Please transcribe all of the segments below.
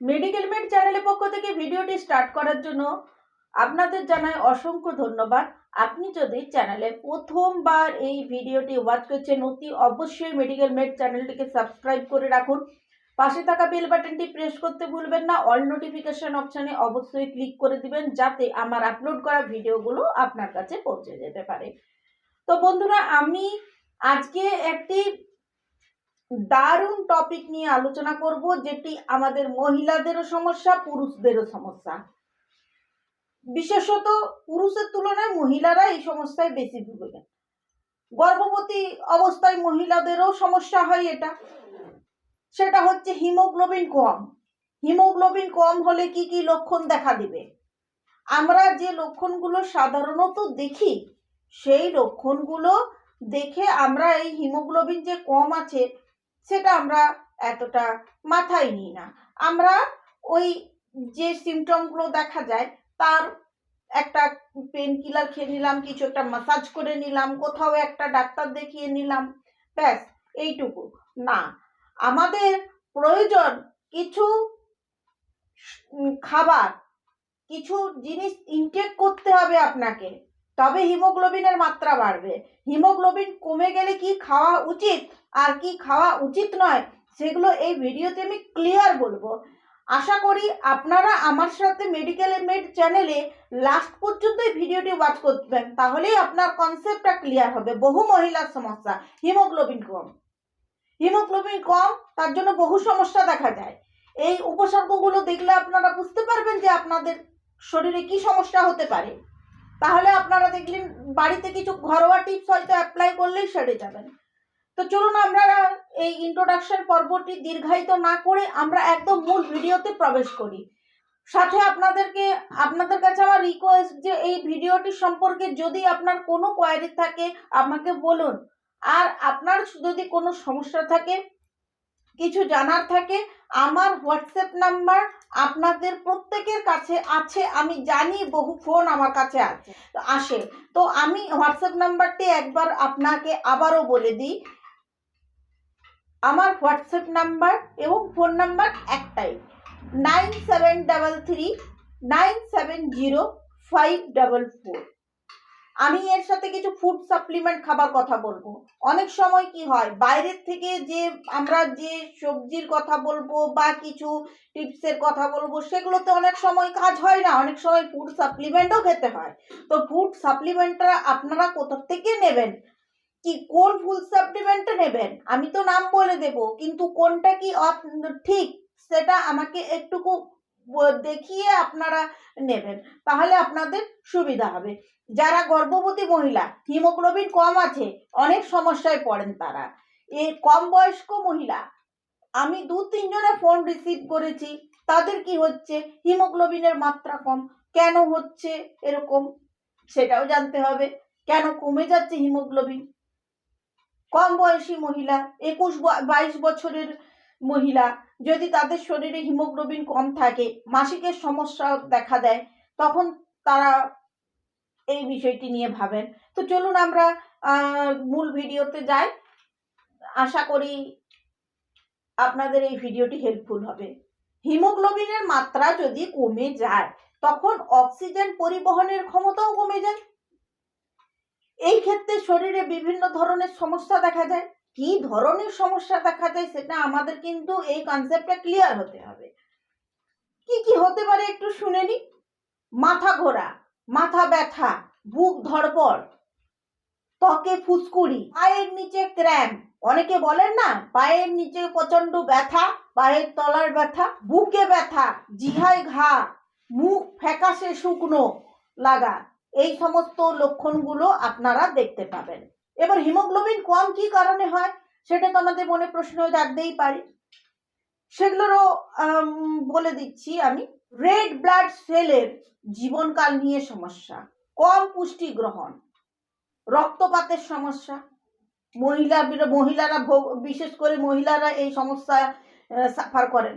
Medical made চ্যানেলের পক্ষ থেকে ভিডিওটি স্টার্ট করার জন্য আপনাদের জানাই অসংখ্য ধন্যবাদ। আপনি যদি চ্যানেলে প্রথমবার এই ভিডিওটি ওয়াচ করছেন, অতি অবশ্যই মেডিকেল মেড চ্যানেলটিকে সাবস্ক্রাইব করে রাখুন। পাশে থাকা বেল বাটনটি প্রেস করতে ভুলবেন না। অল নোটিফিকেশন অপশানে অবশ্যই ক্লিক করে দিবেন, যাতে আমার আপলোড করা ভিডিওগুলো আপনার কাছে পৌঁছে যেতে পারে। তো বন্ধুরা, আমি আজকে একটি দারুণ টপিক নিয়ে আলোচনা করব, যেটি আমাদের মহিলাদেরও সমস্যা, পুরুষদেরও সমস্যা। বিশেষত পুরুষের তুলনায় মহিলারা এই সমস্যায় বেশি ভুগে গর্ভবতী অবস্থায় মহিলাদেরও সমস্যা হয় এটা। সেটা হচ্ছে হিমোগ্লোবিন কম। হিমোগ্লোবিন কম হলে কি কি লক্ষণ দেখা দিবে? আমরা যে লক্ষণগুলো সাধারণত দেখি, সেই লক্ষণগুলো দেখে আমরা এই হিমোগ্লোবিন যে কম আছে সেটা আমরা এতটা মাথায় নিই না। আমরা ওই যে সিমটমগুলো দেখা যায়, তার একটা পেন কিলার খেয়ে নিলাম, কিছু একটা মাসাজ করে নিলাম, কোথাও একটা ডাক্তার দেখিয়ে নিলাম, ব্যাস, এইটুকু। না, আমাদের প্রয়োজন কিছু খাবার, কিছু জিনিস ইনটেক করতে হবে আপনাকে। তবে হিমোগ্লোবিনের মাত্রা বাড়বে। হিমোগ্লোবিন কমে গেলে কি খাওয়া উচিত আর কি খাওয়া উচিত নয়, সেগুলো এই ভিডিওতে আমি ক্লিয়ার বলব। আশা করি আপনারা আমার সাথে মেডিকেল মেড চ্যানেলে লাস্ট পর্যন্ত ভিডিওটি ওয়াচ করবেন, তাহলেই আপনার কনসেপ্টটা ক্লিয়ার হবে। বহু মহিলার সমস্যা, হিমোগ্লোবিন কম। হিমোগ্লোবিন কম, তার জন্য বহু সমস্যা দেখা যায়। এই উপসর্গগুলো দেখলে আপনারা বুঝতে পারবেন যে আপনাদের শরীরে কি সমস্যা হতে পারে। তাহলে আপনারা দেখলেন বাড়িতে কিছু ঘরোয়া টিপস হয়তো অ্যাপ্লাই করলেই সেরে যাবেন। তো চলুন আমরা এই ইন্ট্রোডাকশন পর্বটি দীর্ঘায়িত না করে আমরা একদম মূল ভিডিওতে প্রবেশ করি। সাথে আপনাদেরকে, আপনাদের কাছে আমার রিকোয়েস্ট যে এই ভিডিওটি সম্পর্কে যদি আপনার কোনো কোয়ারি থাকে, আমাকে বলুন। আর আপনার যদি কোনো সমস্যা থাকে কিছু জানার থাকে, আমার হোয়াটসঅ্যাপ নাম্বার আপনাদের প্রত্যেকের কাছে আছে, আমি জানি বহু ফোন আমার কাছে আছে, আসে। তো আমি হোয়াটসঅ্যাপ নাম্বারটি একবার আপনাকে আবারও বলে দিই। আমার হোয়াটসঅ্যাপ নাম্বার এবং ফোন নাম্বার একটাই nine seven double three nine seven zero five double four আমি এর সাথে কিছু ফুড সাপ্লিমেন্ট খাবার কথা বলব। অনেক সময় কি হয়, বাইরের থেকে যে আমরা যে সবজির কথা বলব বা কিছু টিপসের কথা বলব, সেগুলোতে অনেক সময় কাজ হয় না। অনেক সময় ফুড সাপ্লিমেন্টও খেতে হয়। তো ফুড সাপ্লিমেন্টটা আপনারা কোথা থেকে নেবেন? কি কোন ফুড সাপ্লিমেন্টটা নেবেন? আমি তো নাম বলে দেব, কিন্তু কোনটা কি ঠিক, সেটা আমাকে একটুকু দেখিয়ে আপনারা নেবেন। তাহলে আপনাদের সুবিধা হবে। যারা গর্ভবতী মহিলা, হিমোগ্লোবিন কম আছে, অনেক সমস্যায় পড়েন তারা। এ কম বয়স্ক মহিলা, আমি দু তিনজনের ফোন রিসিভ করেছি, তাদের কি হচ্ছে? হিমোগ্লোবিনের মাত্রা কম। কেন হচ্ছে এরকম? সেটাও জানতে হবে। কেন কমে যাচ্ছে হিমোগ্লোবিন? কম বয়সী মহিলা, একুশ বাইশ বছরের মহিলা, যদি তাদের শরীরে হিমোগ্লোবিন কম থাকে, মাসিকের সমস্যা দেখা দেয়, তখন তারা এই বিষয়টি নিয়ে ভাবেন। তো চলুন আমরা মূল ভিডিওতে যাই। আশা করি আপনাদের এই ভিডিওটি হেল্পফুল হবে। হিমোগ্লোবিনের মাত্রা যদি কমে যায়, তখন অক্সিজেন পরিবহনের ক্ষমতাও কমে যায়। এই ক্ষেত্রে শরীরে বিভিন্ন ধরনের সমস্যা দেখা যায়। কি ধরনের সমস্যা দেখা যায় সেটা আমাদের কিন্তু এই কনসেপ্টটা ক্লিয়ার হতে হবে। কি কি হতে পারে একটু শুনে নি? মাথা ঘোরা, মাথা ব্যথা, বুক ধড়পড়, ত্বকে ফুসকুড়ি, পায়ের নিচে ক্র্যাম্প, অনেকে বলেন না, পায়ের নিচে প্রচণ্ড ব্যথা, পায়ের তলার ব্যথা, বুকে ব্যথা, জিহায় ঘা, মুখ ফ্যাকাশে শুকনো লাগা, এই সমস্ত লক্ষণগুলো আপনারা দেখতে পাবেন। এবার হিমোগ্লোবিন কম কি কারণে হয়? সেটা তো আমাদের মনে প্রশ্ন জাগতেই পারে। সেগুলোরও বলে দিচ্ছি আমি রেড ব্লাড সেলের জীবনকাল নিয়ে সমস্যা, কম পুষ্টি গ্রহণ, রক্তপাতের সমস্যা। মহিলা, মহিলারা বিশেষ করে মহিলারা এই সমস্যা সাফার করেন।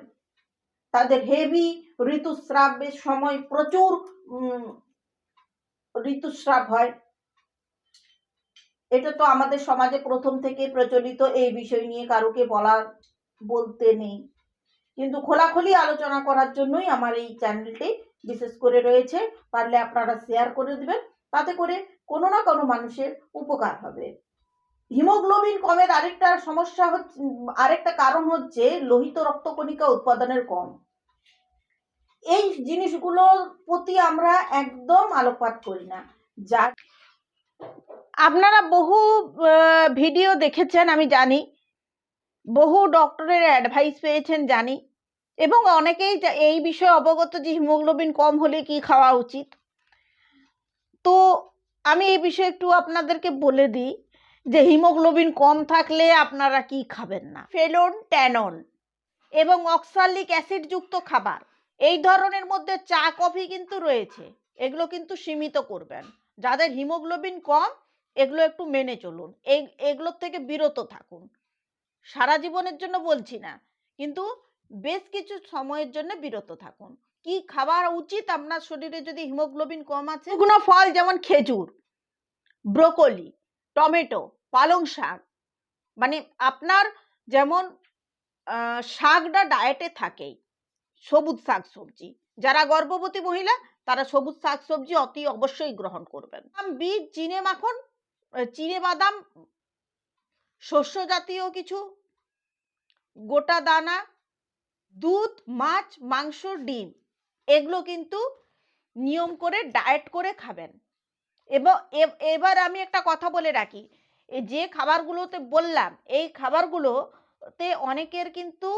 তাদের হেভি ঋতুস্রাবের সময় প্রচুর ঋতুস্রাব হয়। এটা তো আমাদের সমাজে প্রথম থেকে প্রচলিত, এই বিষয় নিয়ে কারোকে বলা, বলতে নেই। কিন্তু খোলাখুলি আলোচনা করার জন্যই আমার এই চ্যানেলটি বিশেষ করে রয়েছে। পারলে আপনারা শেয়ার করে দেবেন, তাতে করে কোনো না কোনো মানুষের উপকার হবে। হিমোগ্লোবিন কমের আরেকটা সমস্যা হচ্ছে আরেকটা কারণ হচ্ছে লোহিত রক্তকণিকা উৎপাদনের কম। এই জিনিসগুলোর প্রতি আমরা একদম আলোকপাত করি না। যা আপনারা বহু ভিডিও দেখেছেন, আমি জানি। বহু ডক্টরের অ্যাডভাইস পেয়েছেন, জানি। এবং অনেকেই এই বিষয়ে অবগত যে, হিমোগ্লোবিন কম হলে কি খাওয়া উচিত? তো, আমি এই বিষয়ে একটু আপনাদেরকে বলে দিই যে, হিমোগ্লোবিন কম থাকলে আপনারা কি খাবেন না? ফেলন, ট্যানন এবং অক্সালিক অ্যাসিডযুক্ত খাবার। এই ধরনের মধ্যে চা, কফি কিন্তু রয়েছে। এগুলো কিন্তু সীমিত করবেন। যাদের হিমোগ্লোবিন কম এগুলো একটু মেনে চলুন। এই এগুলোর থেকে বিরত থাকুন। সারা জীবনের জন্য বলছি না, কিন্তু বেশ কিছু সময়ের জন্য বিরত থাকুন। কি খাবার উচিত? আপনার শরীরে যদি হিমোগ্লোবিন কম আছে? শুকনো ফল যেমন খেজুর, ব্রোকলি, টমেটো, পালং শাক মানে আপনার যেমন শাকটা ডায়েটে থাকেই, সবুজ শাক সবজি। যারা গর্ভবতী মহিলা, তারা সবুজ শাক সবজি অতি অবশ্যই গ্রহণ করবেন। বীজ, চিনে মাখন চিনে বাদাম, শস্য জাতীয় কিছু, গোটা দানা, দুধ, মাছ, মাংস, ডিম, এগুলো কিন্তু নিয়ম করে, ডায়েট করে খাবেন। এবং এবার আমি একটা কথা বলে রাখি। যে খাবারগুলোতে বললাম, এই খাবারগুলোতে অনেকের কিন্তু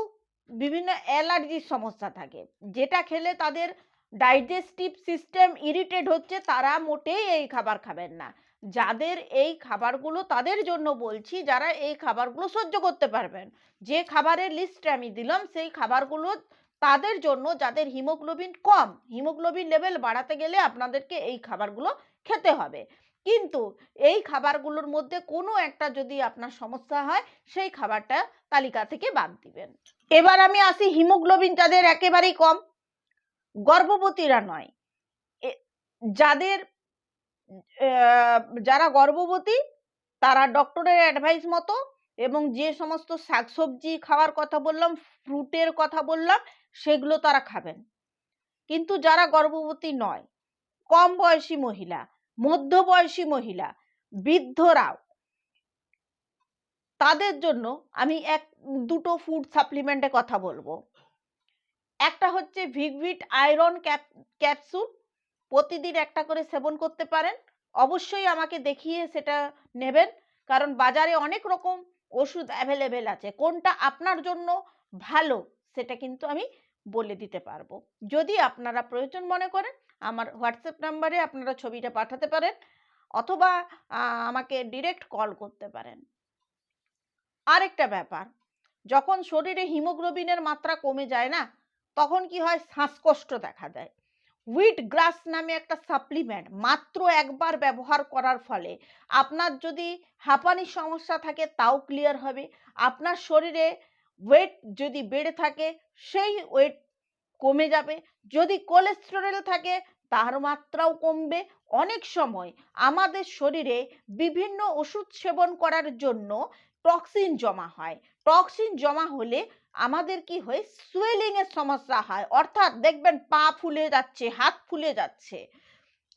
বিভিন্ন অ্যালার্জির সমস্যা থাকে। যেটা খেলে তাদের ডাইজেস্টিভ সিস্টেম ইরিটেট হচ্ছে, তারা মোটেই এই খাবার খাবেন না। যাদের এই খাবারগুলো তাদের জন্য বলছি, যারা এই খাবারগুলো সহ্য করতে পারবেন। যে খাবারের লিস্ট আমি দিলাম, সেই খাবারগুলো তাদের জন্য, যাদের হিমোগ্লোবিন কম হিমোগ্লোবিন লেভেল বাড়াতে গেলে আপনাদেরকে এই খাবারগুলো খেতে হবে। কিন্তু এই খাবারগুলোর মধ্যে কোনো একটা যদি আপনার সমস্যা হয়, সেই খাবারটা তালিকা থেকে বাদ দিবেন। এবার আমি আসি হিমোগ্লোবিন যাদের একেবারেই কম, গর্ভবতীরা নয়। যাদের যারা গর্ভবতী, তারা ডক্টরের অ্যাডভাইস মতো এবং যে সমস্ত শাকসবজি খাওয়ার কথা বললাম ফ্রুটের কথা বললাম, সেগুলো তারা খাবেন। কিন্তু যারা গর্ভবতী নয়, কম বয়সী মহিলা, মধ্যবয়সী মহিলা, বৃদ্ধরাও, তাদের জন্য আমি এক, দুটো ফুড সাপ্লিমেন্টে কথা বলব। একটা হচ্ছে ভিগভিট আয়রন ক্যাপ ক্যাপসুল প্রতিদিন একটা করে সেবন করতে পারেন। অবশ্যই আমাকে দেখিয়ে সেটা নেবেন। কারণ বাজারে অনেক রকম ওষুধ অ্যাভেলেবেল আছে। কোনটা আপনার জন্য ভালো সেটা কিন্তু আমি বলে দিতে পারব। যদি আপনারা প্রয়োজন মনে করেন, আমার হোয়াটসঅ্যাপ নাম্বারে আপনারা ছবিটা পাঠাতে পারেন অথবা আমাকে ডিরেক্ট কল করতে পারেন। আরেকটা ব্যাপার, যখন শরীরে হিমোগ্লোবিনের মাত্রা কমে যায় না, তখন কি হয়? শ্বাসকষ্ট দেখা দেয়। হুইট গ্রাস নামে একটা সাপ্লিমেন্ট মাত্র একবার ব্যবহার করার ফলে আপনার যদি হাঁপানির সমস্যা থাকে তাও ক্লিয়ার হবে। আপনার শরীরে ওয়েট যদি বেড়ে থাকে সেই ওয়েট কমে যাবে। যদি কোলেস্টেরল থাকে তার মাত্রাও কমবে। অনেক সময় আমাদের শরীরে বিভিন্ন ওষুধ সেবন করার জন্য টক্সিন জমা হয়। টক্সিন জমা হলে আমাদের কি হয়? সুয়েলিং এর সমস্যা হয়। অর্থাৎ দেখবেন পা ফুলে যাচ্ছে, হাত ফুলে যাচ্ছে।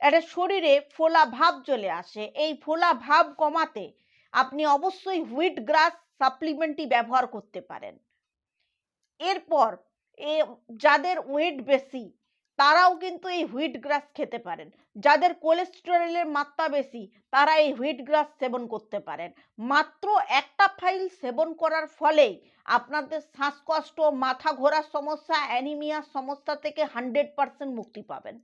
একটা শরীরে ফোলা ভাব চলে আসে। এই ফোলা ভাব কমাতে আপনি অবশ্যই হুইট গ্রাস সাপ্লিমেন্টই ব্যবহার করতে পারেন। এরপর এ যাদের ওয়েট বেশি, তারাও কিন্তু এই হুইট গ্রাস খেতে পারেন। যাদের কোলেস্টেরলের মাত্রা বেশি, তারা এই হুইট গ্রাস সেবন করতে পারেন। মাত্র একটা ফাইল সেবন করার ফলেই আপনাদের শ্বাসকষ্ট, মাথা ঘোরার সমস্যা অ্যানিমিয়ার সমস্যা থেকে হান্ড্রেড পার্সেন্ট মুক্তি পাবেন।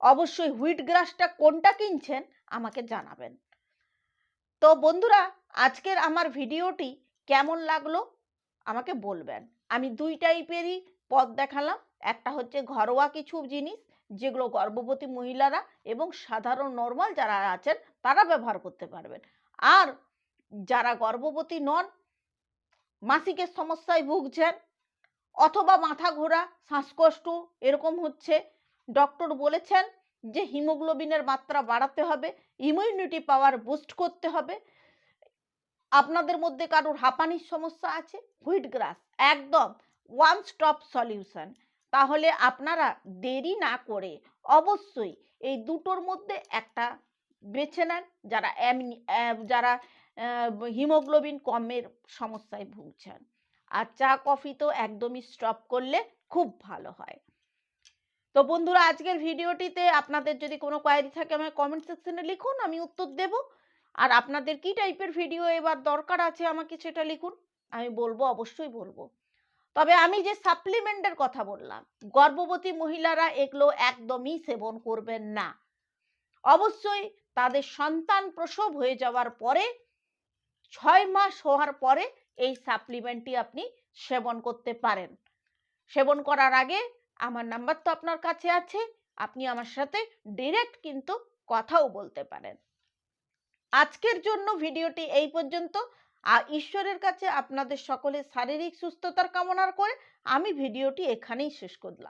অবশ্যই হুইট গ্রাসটা কোনটা কিনছেন আমাকে জানাবেন। তো বন্ধুরা, আজকের আমার ভিডিওটি কেমন লাগল আমাকে বলবেন। আমি দুই টাইপেরই পদ দেখালাম। একটা হচ্ছে ঘরোয়া কিছু জিনিস, যেগুলো গর্ভবতী মহিলারা এবং সাধারণ নর্মাল যারা আছেন, তারা ব্যবহার করতে পারবেন। আর যারা গর্ভবতী নন মাসিকের সমস্যায় ভুগছেন অথবা মাথা ঘোরা, শ্বাসকষ্ট, এরকম হচ্ছে। ডক্টর বলেছেন যে, হিমোগ্লোবিনের মাত্রা বাড়াতে হবে ইমিউনিটি পাওয়ার বুস্ট করতে হবে। আপনাদের মধ্যে কারোর হাঁপানির সমস্যা আছে? হুইট গ্রাস একদম ওয়ান স্টপ সলিউশন তাহলে আপনারা দেরি না করে অবশ্যই এই দুটোর মধ্যে একটা বেছে নেন। যারা যারা হিমোগ্লোবিন কমের সমস্যায় ভুগছেন। আর চা, কফি তো একদমই স্টপ করলে খুব ভালো হয়। তো বন্ধুরা, আজকের ভিডিওটিতে আপনাদের যদি কোনো কোয়ারি থাকে আমার কমেন্ট সেকশনে লিখুন, আমি উত্তর দেব। আর আপনাদের কি টাইপের ভিডিও এবার দরকার আছে আমাকে সেটা লিখুন, আমি বলব, অবশ্যই বলব। তবে আমি যে সাপ্লিমেন্টের কথা বললাম, গর্ভবতী মহিলারা এগুলো একদমই সেবন করবেন না। অবশ্যই তাদের সন্তান প্রসব হয়ে যাওয়ার পরে ছয় মাস হওয়ার পরে এই সাপ্লিমেন্টটি আপনি সেবন করতে পারেন। সেবন করার আগে আমার নাম্বার তো আপনার কাছে আছে, আপনি আমার সাথে ডিরেক্ট কিন্তু কথাও বলতে পারেন। আজকের জন্য ভিডিওটি এই পর্যন্ত। আর ঈশ্বরের কাছে আপনাদের সকলের শারীরিক সুস্থতার কামনার করে আমি ভিডিওটি এখানেই শেষ করলাম।